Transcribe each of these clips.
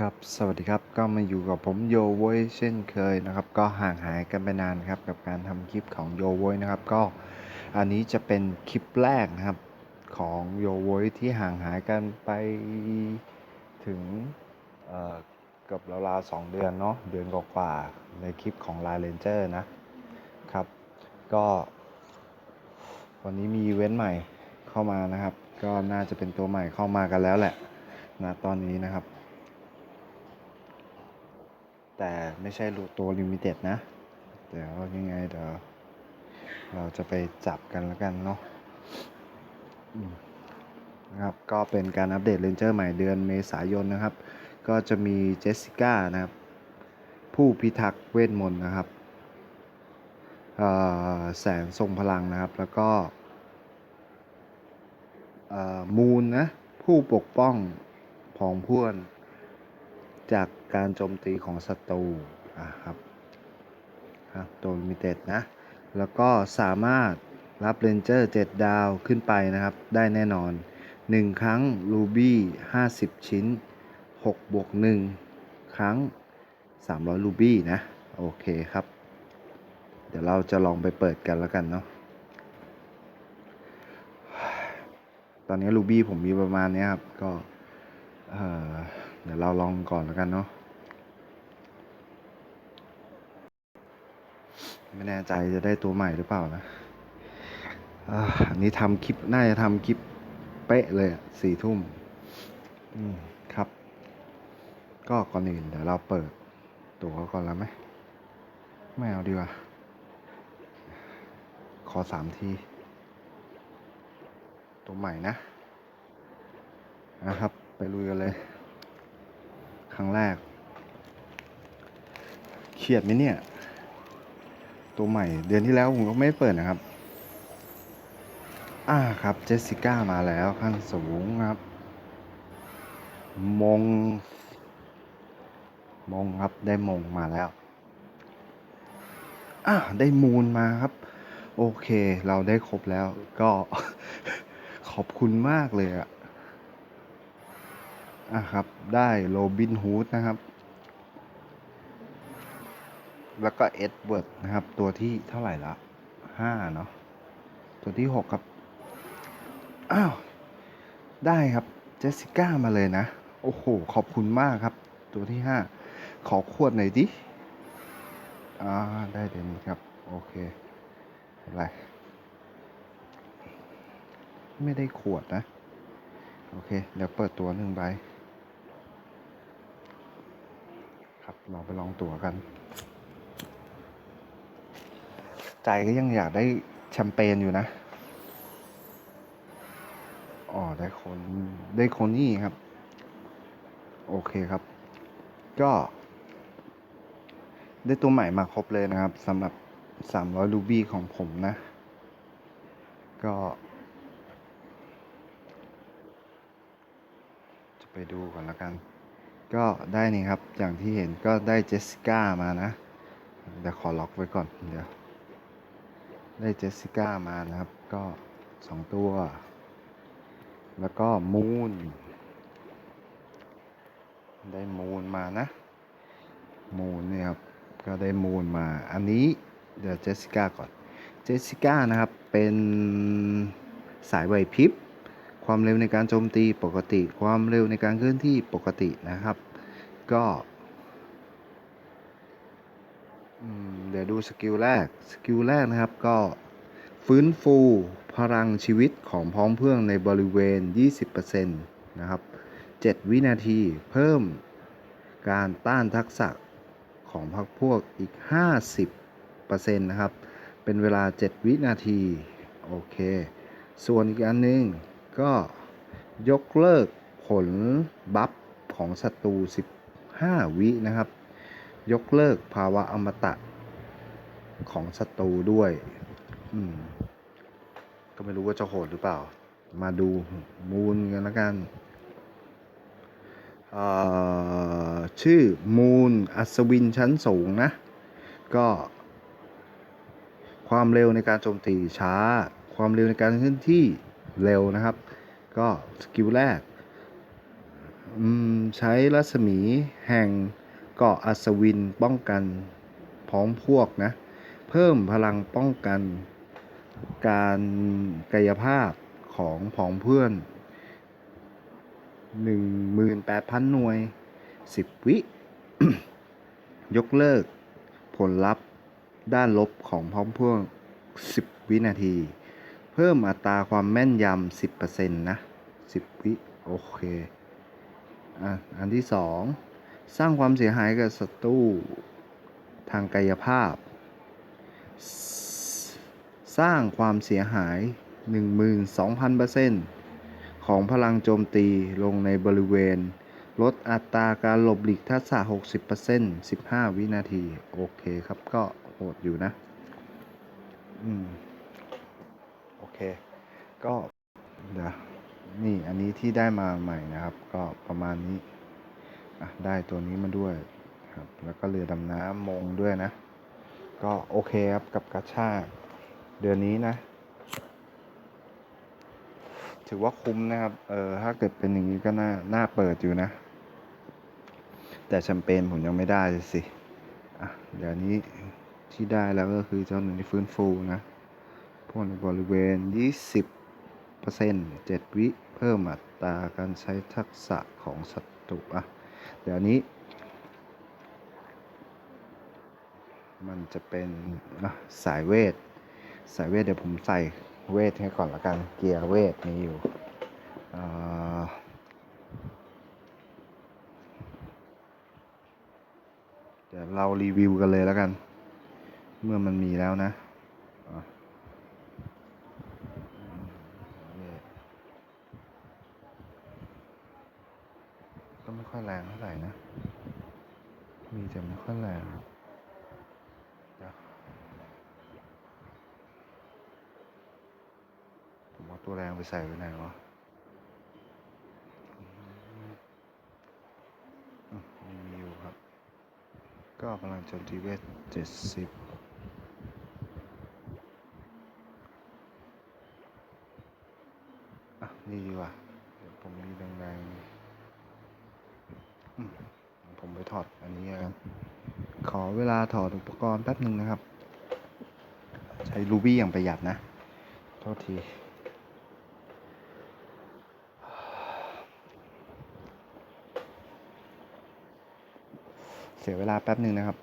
ครับสวัสดีครับก็มาอยู่กับผมโยโวยเช่นเคยนะครับ ก็ห่างหายกันไปนานครับกับการทำคลิปของโยโวยนะครับ ก็อันนี้จะเป็นคลิปแรกนะครับของโยโวยที่ห่างหายกันไปถึงเอ่อบราวๆสองเดือนเนาะเดือนกว่าๆในคลิปของ l า n เ Ranger นะครับ ก็ วันนี้มีเว้นใหม่เข้ามานะครับ ก็น่าจะเป็นตัวใหม่เข้ามากันแล้วแหละนะตอนนี้นะครับ แต่ไม่ใช่รูตัวลิมิเต็ดนะ เดี๋ยวยังไงเดี๋ยวเราจะไปจับกันแล้วกันเนาะนะครับก็เป็นการอัปเดตเรนเจอร์ใหม่เดือนเมษายนนะครับ ก็จะมีเจสสิก้านะครับ ผู้พิทักษ์เวทมนต์นะครับแสงทรงพลังนะครับ แล้วก็มูนนะ ผู้ปกป้องผองพวน จากการโจมตีของศัตรูอะครับครับตัวลิมิเต็ดนะ แล้วก็สามารถรับเรนเจอร์ 7 ดาวขึ้นไปนะครับ ได้แน่นอน 1 ครั้งรูบี้50 ชิ้น 6 บวก 1 ครั้ง 300รูบี้นะ โอเคครับ เดี๋ยวเราจะลองไปเปิดกันแล้วกันเนาะตอนนี้รูบี้ผมมีประมาณเนี้ยครับ ก็เอ่อ เดี๋ยวเราลองก่อนแล้วกันเนาะไม่แน่ใจจะได้ตัวใหม่หรือเปล่านะอันนี้ทำคลิป น่าจะทำคลิปเป๊ะเลยสี่ทุ่มมครับ ก็ก่อนอื่นเดี๋ยวเราเปิดตัวก่อนแล้วไหม ไม่เอาดีกว่า ขอสามที ตัวใหม่นะนะครับ ไปลุยกันเลย ครั้งแรก เครียดไหมเนี่ย ตัวใหม่ เดือนที่แล้วผมก็ไม่เปิดนะครับ อ่าครับ เจสสิก้ามาแล้วข้างสูงครับ มง มงครับ ได้มงมาแล้ว อ่าได้มูลมาครับ โอเค เราได้ครบแล้ว ก็ขอบคุณมากเลยอะ อะครับ ได้โรบินฮูดนะครับ แล้วก็เอ็ดเวิร์ดนะครับ ตัวที่เท่าไหร่ละห้าเนาะตัวที่หกครับ อ้าว ได้ครับ เจสสิก้ามาเลยนะ โอ้โห ขอบคุณมากครับ ตัวที่ห้าขอขวดหน่อยดิอ่าได้เดี๋ยวนี้ครับ โอเคอะไรไม่ได้ขวดนะ โอเค เดี๋ยวเปิดตัวหนึ่งใบ ครับเราไปลองตั๋วกัน ใจก็ยังอยากได้แชมเปญอยู่นะอ๋อได้คนได้คนนี่ครับ โอเคครับ ก็ ได้ตัวใหม่มาครบเลยนะครับสำหรับ 300 รูบี้ของผมนะ ก็ จะไปดูก่อนละกัน ก็ได้นี่ครับ อย่างที่เห็นก็ได้เจสสิก้ามานะเดี๋ยวขอล็อกไว้ก่อนเดี๋ยว ได้เจสสิก้ามานะครับ ก็สองตัว แล้วก็มูนได้มูนมานะ มูนเนี่ยครับ ก็ได้มูนมา อันนี้เดี๋ยวเจสสิก้าก่อน เจสสิก้านะครับ เป็นสายไหวพริบ ความเร็วในการโจมตีปกติ ความเร็วในการเคลื่อนที่ปกตินะครับ ก็เดี๋ยวดูสกิลแรก สกิลแรกนะครับก็ฟื้นฟูพลังชีวิตของพร้องเพื่อนในบริเวณ 20%นะครับ 7 วินาทีเพิ่มการต้านทักษะของพรรคพวกอีก 50%นะครับ เป็นเวลา 7 วินาที โอเค ส่วนอีกอันหนึง ก็ยกเลิกผลบัฟของศัตรู 15 วินะครับ ยกเลิกภาวะอมตะของศัตรูด้วย อืม ก็ไม่รู้ว่าจะโหดหรือเปล่า มาดูมูลกันแล้วกันเอ่อชื่อมูลอัศวินชั้นสูงนะ ก็ ความเร็วในการโจมตีช้า ความเร็วในการเคลื่อนที่ เร็วนะครับ ก็สกิลแรกใช้รัศมีแห่งเกาะอัศวินป้องกันพร้อมพวกนะ เพิ่มพลังป้องกันการกายภาพของผองเพื่อน 18,000 หน่วย 10 วิ ยกเลิกผลลัพธ์ด้านลบของพร้อมพวก10 วินาที เพิ่มอัตราความแม่นยำ10%นะ10วิโอเคอะอันที่สองสร้างความเสียหายกับศัตรูทางกายภาพสสร้างความเสียหาย 12,000%ของพลังโจมตีลงในบริเวณ ลดอัตราการหลบหลีกทักษะ 60% 15 วินาที โอเคครับก็โหดอยู่นะ อืม โอเค ก็เดี๋ยวนี่อันนี้ที่ได้มาใหม่นะครับ ก็ประมาณนี้อะได้ตัวนี้มาด้วยครับ แล้วก็เรือดำน้ำมงด้วยนะ ก็โอเคครับกับกาชาเดือนนี้นะ ถือว่าคุ้มนะครับ เออถ้าเกิดเป็นอย่างนี้ก็น่าน่าเปิดอยู่นะ แต่แชมเปญผมยังไม่ได้เลยสิอะเดี๋ยวนี้ที่ได้แล้วก็คือเจ้าหนึ่งฟื้นฟูนะ พวกในบริเวณ 20เปอร์เซ็นต์7วิเพิ่มอัตราการใช้ทักษะของศัตรูอะเดี๋ยวนี้ มันจะเป็นสายเวท สายเวทเดี๋ยวผมใส่เวทให้ก่อนละกัน เกียร์เวทมีอยู่เดี๋ยวเรารีวิวกันเลยแล้วกัน เมื่อมันมีแล้วนะเวทก็ไม่ ค่อยแรงเท่าไหร่นะ มีแต่ไม่ค่อยแรงเดี๋ยวผมเอาตัวแรงไปใส่ไว้ไหนวะมีอยู่ครับ ก็พลังจมตีเวทเจ็ดสิบอะนี่ดีกว่าเดี๋ยวผมมีแรงๆ ผมไปถอดอันนี้แล้วกันขอเวลาถอดอุปกรณ์แป๊บหนึ่งนะครับ ใช้รูบี้อย่างประหยัดนะ โทษทีเสียเวลาแป๊บหนึ่งนะครับ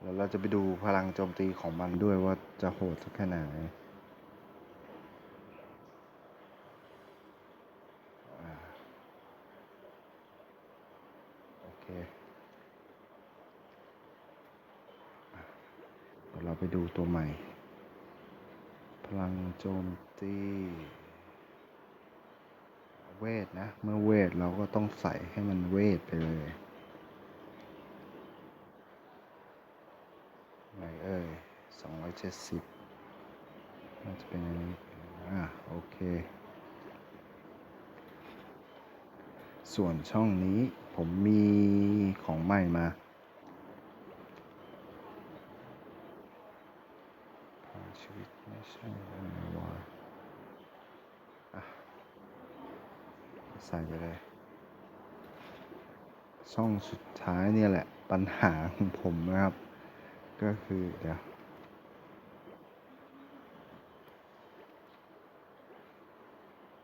แล้วเราจะไปดูพลังโจมตีของมันด้วยว่าจะโหดสักแค่ไหนอ่าโอเคอะเไปดูตัวใหม่ พลังโจมตีเวทนะ เมื่อเวทเราก็ต้องใส่ให้มันเวทไปเลยไหนเอ่ยสองร้อยเจ็ดสิบน่าจะเป็นอันนี้อ่าโอเค ส่วนช่องนี้ผมมีของใหม่มาพลังชีวิตไม่ใช่อะไรวะอะ ใส่ไปเลย ช่องสุดท้ายเนี่ยแหละปัญหาของผมนะครับ ก็คือเดี๋ยว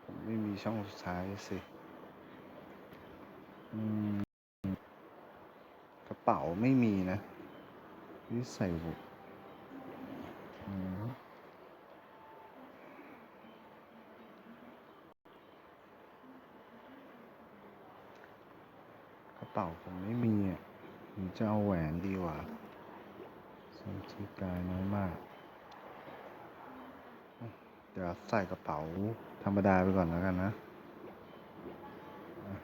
ผมไม่มีช่องสุดท้ายสิกระเป๋าไม่มีนะที่ใส่บุกอืมกระ เป๋าผมไม่มีอะผมจะเอาแหวนดีกว่าสันติกายน้อยมาก เดี๋ยวใส่กระเป๋าธรรมดาไปก่อนแล้วกันนะอะ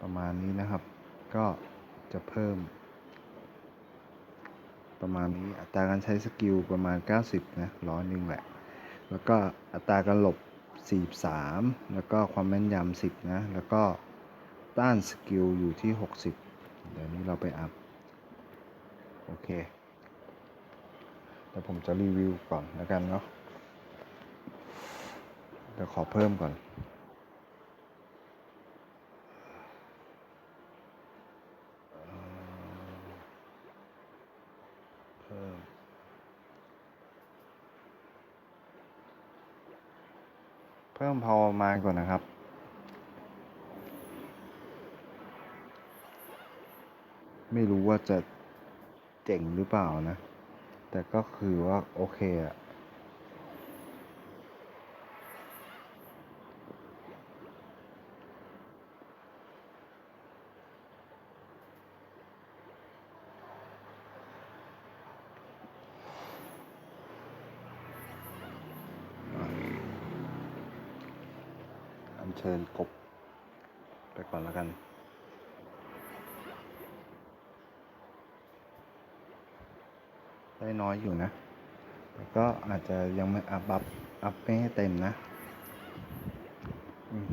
ประมาณนี้นะครับ ก็จะเพิ่ม ประมาณนี้อัตราการใช้สกิลประมาณ 90 นะร้อยหนึ่งแหละ แล้วก็อัตราการหลบ43 แล้วก็ความแม่นยำ10 นะ แล้วก็ ต้านสกิลอยู่ที่ 60 เดี๋ยวนี้เราไปอัพ โอเคแต่ผมจะรีวิวก่อนแล้วกันเนาะดี๋ยวขอเพิ่มก่อน เพิ่มเพิ่มพอประมาณก่อนนะครับ ไม่รู้ว่าจะเจ๋งหรือเปล่านะ แต่ก็คือว่าโอเคอะอัญเชิญกบไปก่อนแล้วกัน ได้น้อยอยู่นะแต่ก็อาจจะยังไม่อัพอัพอัพไม่ให้เต็มนะม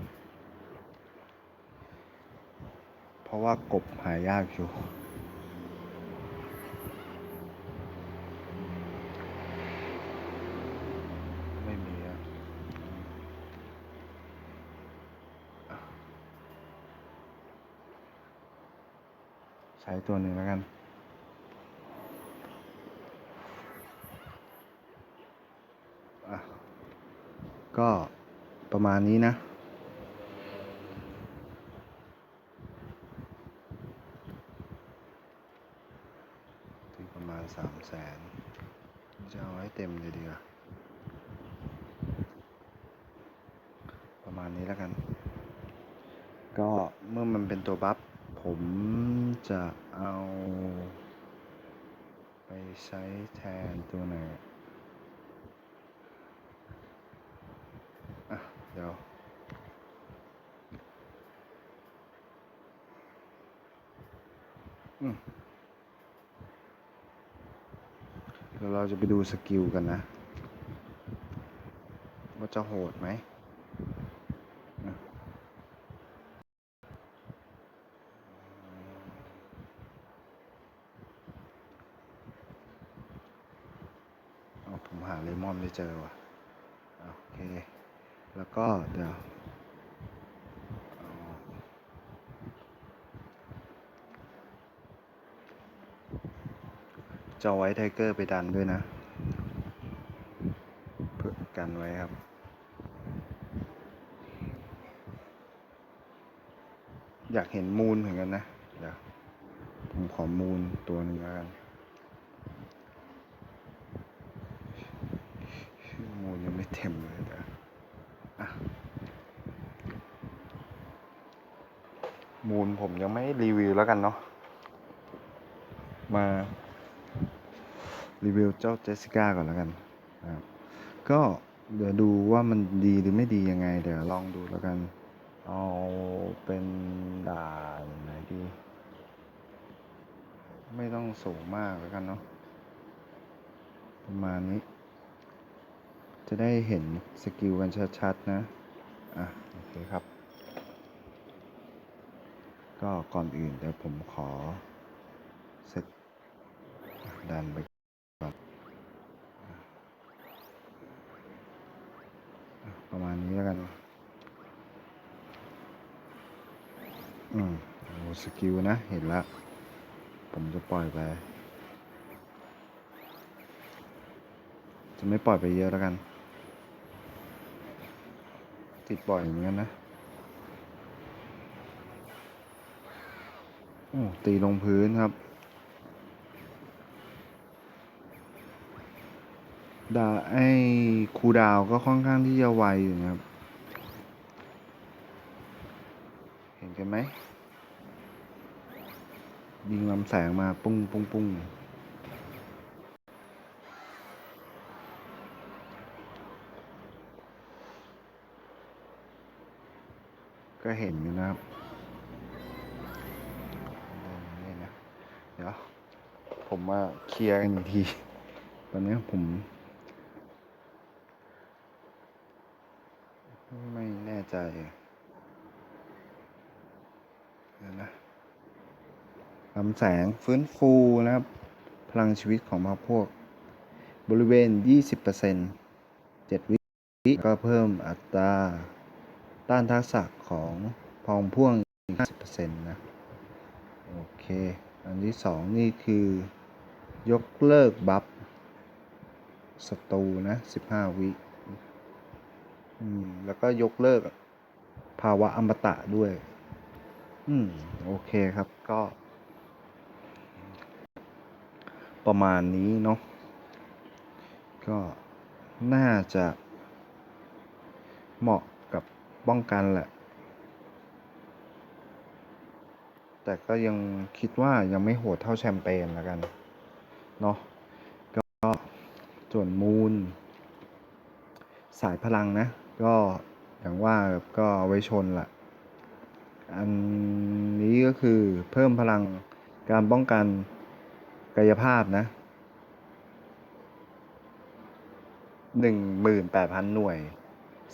เพราะว่ากบหายากอยู่ไม่มีใช้ตัวหนึ่งแล้วกัน ก็ประมาณนี้นะถึงประมาณสามแสนจะเอาให้เต็มเลยดีกว่าประมาณนี้แล้วกัน ก็เมื่อมันเป็นตัวบัฟผมจะเอา ไปใช้แทนตัวไหน อะ เดี๋ยวเดี๋ยวเราจะไปดูสกิลกันนะ ว่าจะโหดไหมเอาผมหาเลมอนไม่เจอว่ะ แล้วก็เดี๋ยวจะไว้ไทเกอร์ไปดันด้วยนะ เพื่อกันไว้ครับอยากเห็นมูลเหมือนกันนะ เดี๋ยวผมขอมูลตัวหนึ่งแล้วกันชื่อมูลยังไม่เต็มเลยเดี๋ยวอะ มู ลผมยังไม่รีวิวแล้วกันเนาะมา รีวิวเจ้าเจสสิก้าก่อนแล้วกันครับก็เดี๋ยวดูว่ามันดีหรือไม่ดียังไง เดี๋ยวลองดูแล้วกัน เอาเป็นด่านไหนดี ไม่ต้องสูงมากแล้วกันเนาะประมาณนี้ จะได้เห็นสกิลกันชัดๆนะ อะ โอเคครับ ก็ก่อนอื่นเดี๋ยวผมขอเซตดันไปก่อนประมาณนี้แล้วกัน อืมโอ้สกิลนะ เห็นละ ผมจะปล่อยไป จะไม่ปล่อยไปเยอะแล้วกัน ติดบ่อยเหมือนกันนะโอ้ ตีลงพื้นครับ ดาไอ้คูดาวก็ค่อนข้างที่จะไวอยู่นะครับ เห็นกันไหม ยิงลำแสงมาปุ้งปุ้งปุ้งก็เห็นอยู่นะครับนี่นะ เดี๋ยว ผมมาเคลียร์กันอีกที ตอนนี้ผม ไม่แน่ใจเดี๋ยวนะลำแสงฟื้นฟูนะครับ พลังชีวิตของพรรพวก บริเวณ 20% 7 วิก็เพิ่มอัตราต้านทักษะของพองพ่วง 50%นะ โอเค อันที่สองนี่คือ ยกเลิกบัฟสตูนะ15วิอืมแล้วก็ยกเลิก ภาวะอมตะด้วย อืม โอเคครับก็ ประมาณนี้เนาะก็น่าจะเหมาะกับป้องกันแหละ แต่ก็ยังคิดว่ายังไม่โหดเท่าแชมเปญแล้วกัน เนาะก็ส่วนมูล สายพลังนะ ก็อย่างว่าก็เอาไว้ชนแหละอันนี้ก็คือเพิ่มพลังการป้องกันกายภาพนะหนึ่งหมื่นแปดพันหน่วย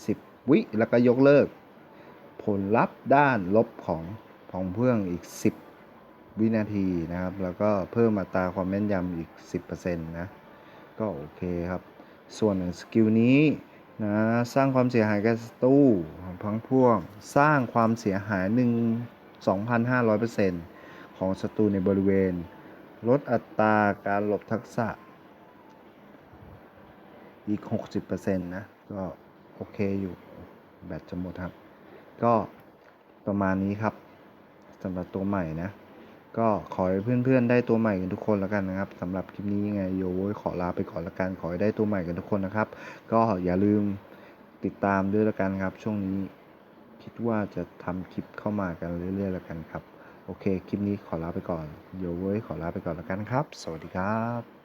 สิบวิ แล้วก็ยกเลิก ผลลัพธ์ด้านลบของของเพื่องอีก10 วินาทีนะครับ แล้วก็เพิ่มอัตราความแม่นยำอีก 10%นะ ก็โอเคครับ ส่วนสกิลนี้นะสร้างความเสียหายแก่ศัตรูพังพวงสร้างความเสียหาย1 2,500%ของศัตรูในบริเวณ ลดอัตราการหลบทักษะอีก 60%นะ ก็โอเคอยู่ แบตจะหมดครับ ก็ประมาณนี้ครับสำหรับตัวใหม่นะ ก็ขอให้เพื่อนๆได้ตัวใหม่กันทุกคนแล้วกันนะครับสำหรับคลิปนี้ยังไงโยโวยขอลาไปก่อนละกันขอให้ได้ตัวใหม่กันทุกคนนะครับ ก็อย่าลืมติดตามด้วยละกันครับ ช่วงนี้คิดว่าจะทำคลิปเข้ามากันเรื่อยๆแล้วกันครับ โอเค คลิปนี้ขอลาไปก่อนโยโวยขอลาไปก่อนละกันครับ สวัสดีครับ